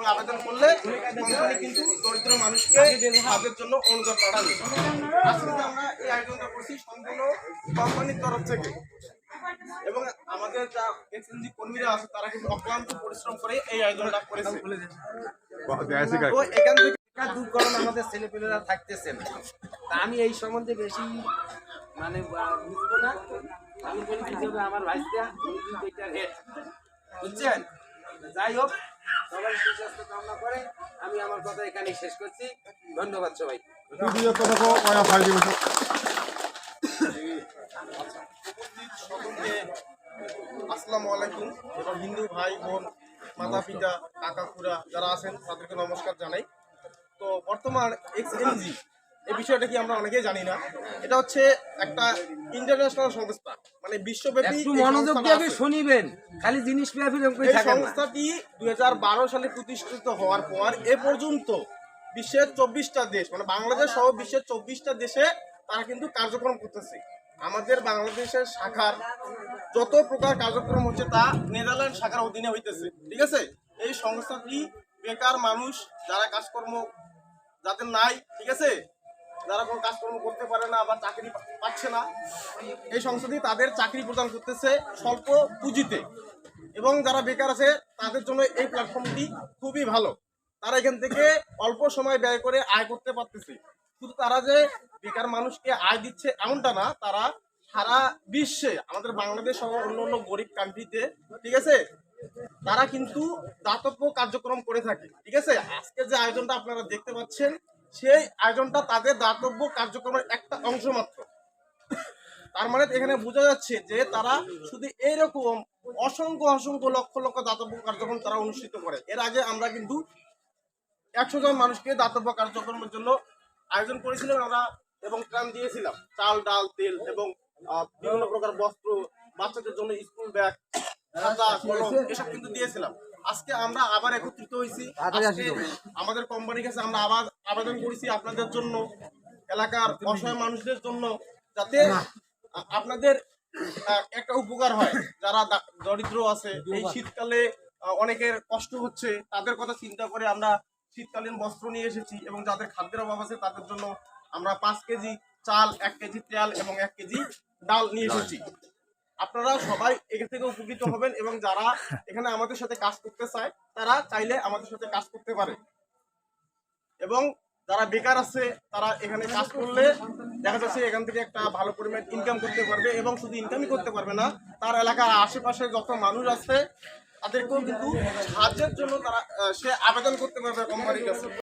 এবং আবেদন করলে কোম্পানি কিন্তু দরিদ্র মানুষকে কাজের জন্য অনুদান পাঠাবে আজকে আমরা এই আয়োজনটা করছি সম্পূর্ণ কোম্পানির তরফ থেকে। এবং আমাদের যা এক্সএনজি কর্মীরা আছে, তারা কিন্তু অক্লান্ত পরিশ্রম করে এই আয়োজনটা করেছে। তো আমাদের তা আমি এই সম্বন্ধে বেশি মানে বুঝব না। আমি আমার বুঝছেন? যাই হোক সবাই সুস্বাস্থ্য কামনা করে আমি আমার কথা এখানেই শেষ করছি। ধন্যবাদ সবাই। সকলকে আসসালামু আলাইকুম। এবং হিন্দু ভাই বোন মাতা পিতা কাকা খুড়া যারা আছেন তাদেরকে নমস্কার জানাই। তো বর্তমান এক্সএনজি এই বিষয়টা কি আমরা অনেকেই জানি না। এটা হচ্ছে একটা ইন্টারন্যাশনাল সংস্থা। মানে বিশ্বব্যাপী মনোযোগ দিয়ে। শুনিবেন। খালি জিনিস এই সংস্থাটি দুই সালে প্রতিষ্ঠিত হওয়ার পর এ পর্যন্ত বিশ্বের চব্বিশটা দেশ মানে বাংলাদেশ সহ বিশ্বের চব্বিশটা দেশে তারা কিন্তু কার্যক্রম করতেছে। আমাদের বাংলাদেশের শাখার যত প্রকার কার্যক্রম হচ্ছে তা নেদারল্যান্ড শাখার অধীনে হইতেছে। ঠিক আছে? এই সংস্থাটি বেকার মানুষ যারা কাজকর্ম যাদের নাই ঠিক আছে? যারা কোনো কাজকর্ম করতে পারে না বা চাকরি পাচ্ছে না, এই সংস্থাটি তাদের চাকরি প্রদান করতেছে স্বল্প পুঁজিতে। এবং যারা বেকার আছে, তাদের জন্য এই প্ল্যাটফর্মটি খুবই ভালো। তারা এখান থেকে অল্প সময় ব্যয় করে আয় করতে পারতেছে। শুধু তারা যে বেকার মানুষকে আয় দিচ্ছে এমনটা না, তারা সারা বিশ্বে, আমাদের বাংলাদেশ সহ অন্য অন্য গরিব কান্ট্রিতে ঠিক আছে? তারা কিন্তু দাতব্য কার্যক্রম করে থাকে, ঠিক আছে? আজকে যে আয়োজনটা আপনারা দেখতে পাচ্ছেন সেই আয়োজনটা তাদের দাতব্য কার্যক্রমের একটা অংশ মাত্র। তার মানে এখানে বোঝা যাচ্ছে যে তারা শুধু এইরকম অসংখ্য অসংখ্য লক্ষ লক্ষ দাতব্য কার্যক্রম তারা অনুষ্ঠিত করে। এর আগে আমরা কিন্তু একশো জন মানুষকে দাতব্য কার্যক্রমের জন্য আয়োজন করেছিলাম আমরা এবং ত্রাণ দিয়েছিলাম। চাল ডাল তেল এবং বিভিন্ন প্রকার বস্ত্র বাচ্চাদের জন্য স্কুল ব্যাগ খাতা কলম এসব কিন্তু দিয়েছিলাম। আজকে আমরা আবার একত্রিত হয়েছি। আমাদের কোম্পানির কাছে আমরা আবার আবেদন করেছি আপনাদের জন্য এলাকার অসহায় মানুষদের জন্য যাতে আপনাদের একটা উপকার হয়। যারা দরিদ্র আছে এই শীতকালে অনেকের কষ্ট হচ্ছে। তাদের কথা চিন্তা করে আমরা শীতকালীন বস্ত্র নিয়ে এসেছি এবং যাদের খাদ্যের অভাব আছে তাদের জন্য আমরা পাঁচ কেজি চাল এক কেজি তেল এবং এক কেজি ডাল নিয়ে এসেছি। আপনারা সবাই এখান থেকে উপকৃত হবেন এবং যারা এখানে আমাদের সাথে কাজ করতে চায়, তারা চাইলে আমাদের সাথে কাজ করতে পারে। এবং যারা বেকার আছে, তারা এখানে কাজ করলে দেখা যাচ্ছে এখান থেকে একটা ভালো পরিমাণ ইনকাম করতে পারবে এবং শুধু ইনকামই করতে পারবে না, তার এলাকার আশেপাশে যত মানুষ আছে, তাদেরকেও কিন্তু সাহায্যের জন্য তারা সে আবেদন করতে পারবে কোম্পানির কাছে।